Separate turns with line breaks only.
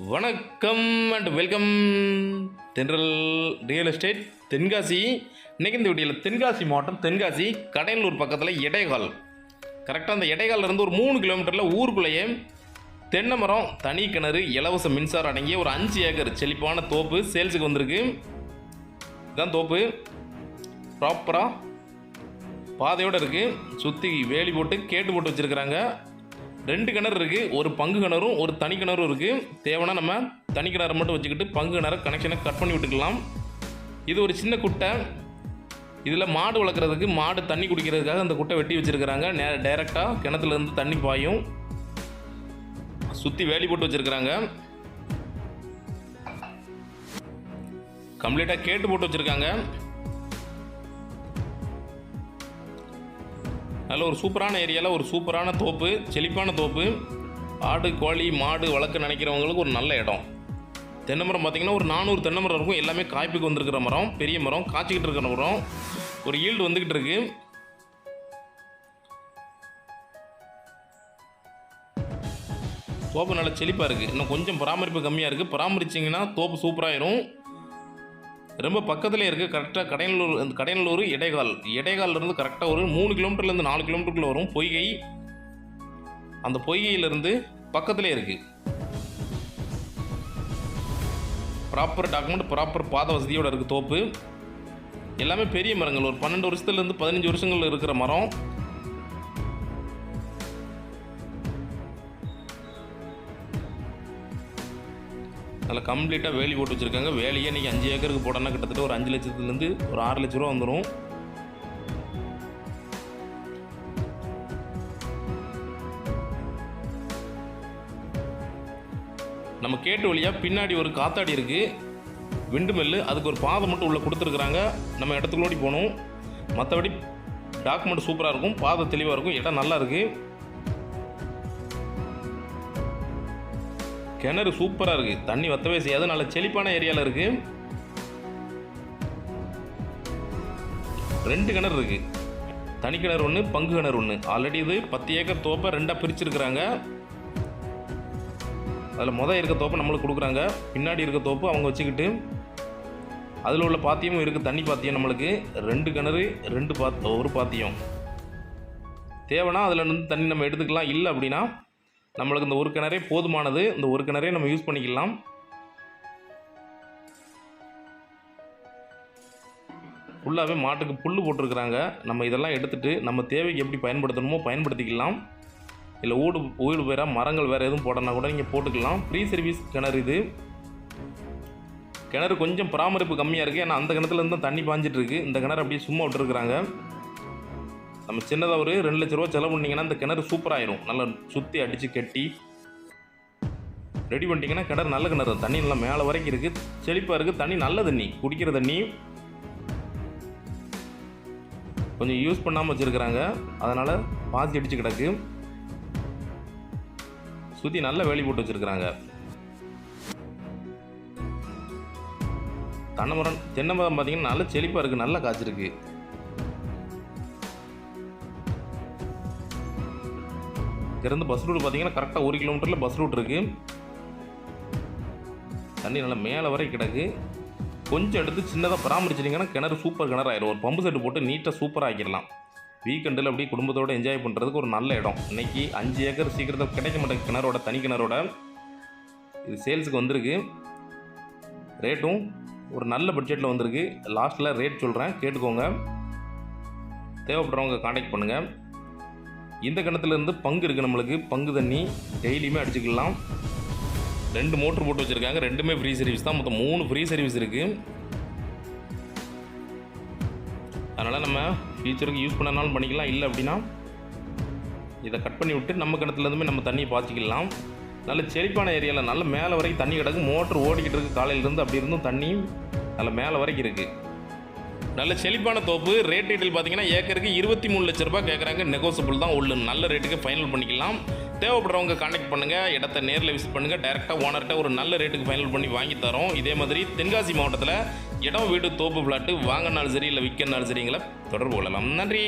வணக்கம் and welcome Thendral real estate Tenkasi. இன்னைக்கு இந்த வீடியோவில் தென்காசி மாவட்டம் தென்காசி கடையலூர் பக்கத்தில் இடைகால் கரெக்டாக அந்த இடைகால்ல இருந்து ஒரு மூணு கிலோமீட்டரில் ஊருக்குள்ளேயே தென்னை மரம் தனி கிணறு இலவச மின்சாரம் அடங்கிய ஒரு அஞ்சு ஏக்கர் செழிப்பான தோப்பு சேல்ஸுக்கு வந்திருக்கு. இதான் தோப்பு. ப்ராப்பராக பாதையோடு இருக்குது சுற்றி வேலி போட்டு கேட்டு போட்டு வச்சுருக்குறாங்க. ரெண்டு கிணறு இருக்குது ஒரு பங்கு கிணறும் ஒரு தனி கிணறும் இருக்குது தேவைன்னா நம்ம தனி கிணறு மட்டும் வச்சுக்கிட்டு பங்கு கிணறு கனெக்ஷனை கட் பண்ணி விட்டுக்கலாம். இது ஒரு சின்ன குட்டை. இதில் மாடு வளர்க்குறதுக்கு மாடு தண்ணி குடிக்கிறதுக்காக அந்த குட்டை வெட்டி வச்சுருக்கிறாங்க. நே டைரெக்டாக கிணத்துலேருந்து தண்ணி பாயும். சுற்றி வேலி போட்டு வச்சுருக்கிறாங்க. கம்ப்ளீட்டாக கேட்டு போட்டு வச்சுருக்காங்க. நல்ல ஒரு சூப்பரான ஏரியாவில் ஒரு சூப்பரான தோப்பு செழிப்பான தோப்பு. ஆடு கோழி மாடு வளர்க்க நினைக்கிறவங்களுக்கு ஒரு நல்ல இடம். தென்னை மரம் பார்த்திங்கன்னா ஒரு நானூறு தென்னை மரம் இருக்கும். எல்லாமே காய்ப்புக்கு வந்திருக்கிற மரம் பெரிய மரம் காய்ச்சிக்கிட்டு இருக்கிற மரம். ஒரு ஈல்டு வந்துக்கிட்டு இருக்கு. தோப்பு நல்லா செழிப்பாக இருக்குது இன்னும் கொஞ்சம் பராமரிப்பு கம்மியாக இருக்குது பராமரிச்சிங்கன்னா தோப்பு சூப்பராகிடும் ரொம்ப பக்கத்தில் இருக்குது கரெக்டாக கடையனூர் அந்த கடையனூர் இடைகால். இடைகால்லேருந்து கரெக்டாக ஒரு மூணு கிலோமீட்டர்லேருந்து நாலு கிலோமீட்டருக்குள்ள வரும். பொய்கை. அந்த பொய்கையிலேருந்து பக்கத்துலேயே இருக்குது ப்ராப்பர் டாக்குமெண்ட் ப்ராப்பர் பாத வசதியோடு இருக்குது தோப்பு. எல்லாமே பெரிய மரங்கள். ஒரு பன்னெண்டு வருஷத்துலேருந்து பதினஞ்சு வருஷங்கள் இருக்கிற மரம். அதில் கம்ப்ளீட்டாக வேலி போட்டு வச்சுருக்காங்க. வேலையே இன்றைக்கி அஞ்சு ஏக்கருக்கு போடனா கிட்டத்தட்ட ஒரு அஞ்சு லட்சத்துலேருந்து ஒரு ஆறு லட்ச ரூபா வந்துடும் நம்ம கேட்டு வழியாக பின்னாடி ஒரு காத்தாடி இருக்குது விண்டு மில்லு அதுக்கு ஒரு பாதை மட்டும் உள்ளே கொடுத்துருக்குறாங்க. நம்ம இடத்துக்குள்ளோடி போகணும். மற்றபடி டாக்குமெண்ட் சூப்பராக இருக்கும். பாதை தெளிவாக இருக்கும். இடம் நல்லா இருக்குது கிணறு சூப்பராக இருக்குது தண்ணி வத்தவே செய்யாது. நல்ல செழிப்பான ஏரியாவில் இருக்குது ரெண்டு கிணறு இருக்குது தனி கிணறு ஒன்று பங்கு கிணறு ஒன்று ஆல்ரெடி இது பத்து ஏக்கர் தோப்பை ரெண்டாக பிரிச்சிருக்கிறாங்க. அதில் மொதல் இருக்க தோப்பை நம்மளுக்கு கொடுக்குறாங்க. பின்னாடி இருக்க தோப்பு அவங்க வச்சுக்கிட்டு அதில் உள்ள பாத்தியமும் இருக்குது தண்ணி பாத்தியம் நம்மளுக்கு. ரெண்டு கிணறு ரெண்டு பாத் ஒரு பாத்தியம். தேவைன்னா அதில் இருந்து தண்ணி நம்ம எடுத்துக்கலாம். இல்லை அப்படின்னா நம்மளுக்கு இந்த ஒரு கிணறே போதுமானது. இந்த ஒரு கிணறே நம்ம யூஸ் பண்ணிக்கலாம். ஃபுல்லாகவே மாட்டுக்கு புல் போட்டிருக்கிறாங்க. நம்ம இதெல்லாம் எடுத்துகிட்டு நம்ம தேவைக்கு எப்படி பயன்படுத்தணுமோ பயன்படுத்திக்கலாம். இல்லை ஊடு ஊடு வேற மரங்கள் வேறு எதுவும் போடனா கூட நீங்கள் போட்டுக்கலாம். ஃப்ரீ சர்வீஸ் கிணறு இது. கிணறு கொஞ்சம் பராமரிப்பு கம்மியாக இருக்குது ஏன்னா அந்த கிணத்துலேருந்து தான் தண்ணி பாஞ்சிட்ருக்கு இந்த கிணறு அப்படியே சும்மா விட்டுருக்குறாங்க. நம்ம சின்னதாக ஒரு ரெண்டு லட்ச ரூபா செலவு பண்ணிங்கன்னா அந்த கிணறு சூப்பராகிடும் நல்லா சுற்றி அடித்து கட்டி ரெடி பண்ணிட்டீங்கன்னா கிணறு நல்ல கிணறு தண்ணி நல்லா மேலே வரைக்கும் இருக்குது செழிப்பாக இருக்குது தண்ணி நல்ல தண்ணி. குடிக்கிற தண்ணி கொஞ்சம் யூஸ் பண்ணாமல் வச்சுருக்கிறாங்க. அதனால் பாத்தி அடித்து கிடக்கு. சுற்றி நல்ல வேலி போட்டு வச்சுருக்குறாங்க. தென்னை மரம் தென்னை மரம் பார்த்தீங்கன்னா நல்ல செழிப்பாக இருக்குது நல்லா காய்ச்சிருக்கு. இங்கேருந்து பஸ் ரூட் பார்த்தீங்கன்னா கரெக்டாக ஒரு கிலோமீட்டரில் பஸ் ரூட் இருக்குது தண்ணி நல்லா மேலே வரை கிடக்கு. கொஞ்சம் எடுத்து சின்னதாக பராமரிச்சிட்டிங்கன்னா கிணறு சூப்பர் கிணறு ஆயிடும் ஒரு பம்பு செட்டு போட்டு நீட்டாக சூப்பராக ஆக்கிடலாம். வீக்கெண்டில் அப்படியே குடும்பத்தோடு என்ஜாய் பண்ணுறதுக்கு ஒரு நல்ல இடம். இன்றைக்கி அஞ்சு ஏக்கர் சீக்கிரத்தில் கிடைக்க மாட்டேங்க கிணறோட தனி கிணறோட. இது சேல்ஸுக்கு வந்திருக்கு. ரேட்டும் ஒரு நல்ல பட்ஜெட்டில் வந்திருக்கு. லாஸ்ட்டில் ரேட் சொல்கிறேன் கேட்டுக்கோங்க. தேவைப்படுறவங்க காண்டாக்ட் பண்ணுங்கள் இந்த கிணத்துலேருந்து பங்கு இருக்குது நம்மளுக்கு. பங்கு தண்ணி டெய்லியுமே அடிச்சுக்கலாம். ரெண்டு மோட்ரு போட்டு வச்சுருக்காங்க. ரெண்டுமே ஃப்ரீ சர்வீஸ் தான். மொத்தம் மூணு ஃப்ரீ சர்வீஸ் இருக்குது அதனால் நம்ம ஃபியூச்சருக்கு யூஸ் பண்ணனாலும் பண்ணிக்கலாம். இல்லை அப்படின்னா இதை கட் பண்ணி விட்டு நம்ம கிணத்துலேருந்துமே நம்ம தண்ணியை பாய்ச்சிக்கலாம். நல்ல செழிப்பான ஏரியாவில் நல்ல மேலே வரைக்கும் தண்ணி கிடக்கு. மோட்ரு ஓடிக்கிட்டு இருக்குது காலையிலேருந்து அப்படி இருந்தும் தண்ணி நல்ல மேலே வரைக்கும் இருக்குது நல்ல செழிப்பான தோப்பு. ரேட் டீட்டெயில் பார்த்தீங்கன்னா ஏக்கருக்கு இருபத்தி மூணு லட்ச ரூபாய் கேட்குறாங்க நெகோசபிள் தான். உள்ள நல்ல ரேட்டுக்கு ஃபைனல் பண்ணிக்கலாம். தேவைப்படுறவங்க காண்டாக்ட் பண்ணுங்கள் இடத்த நேரில் விசிட் பண்ணுங்கள் டேரெக்டாக ஓனர்கிட்ட ஒரு நல்ல ரேட்டுக்கு ஃபைனல் பண்ணி வாங்கி தரோம். இதே மாதிரி தென்காசி மாவட்டத்தில் இடம் வீடு தோப்பு பிளாட்டு வாங்கினாலும் சரி இல்லை விற்கனாலும் சரிங்களா தொடர்பு கொள்ளலாம். நன்றி!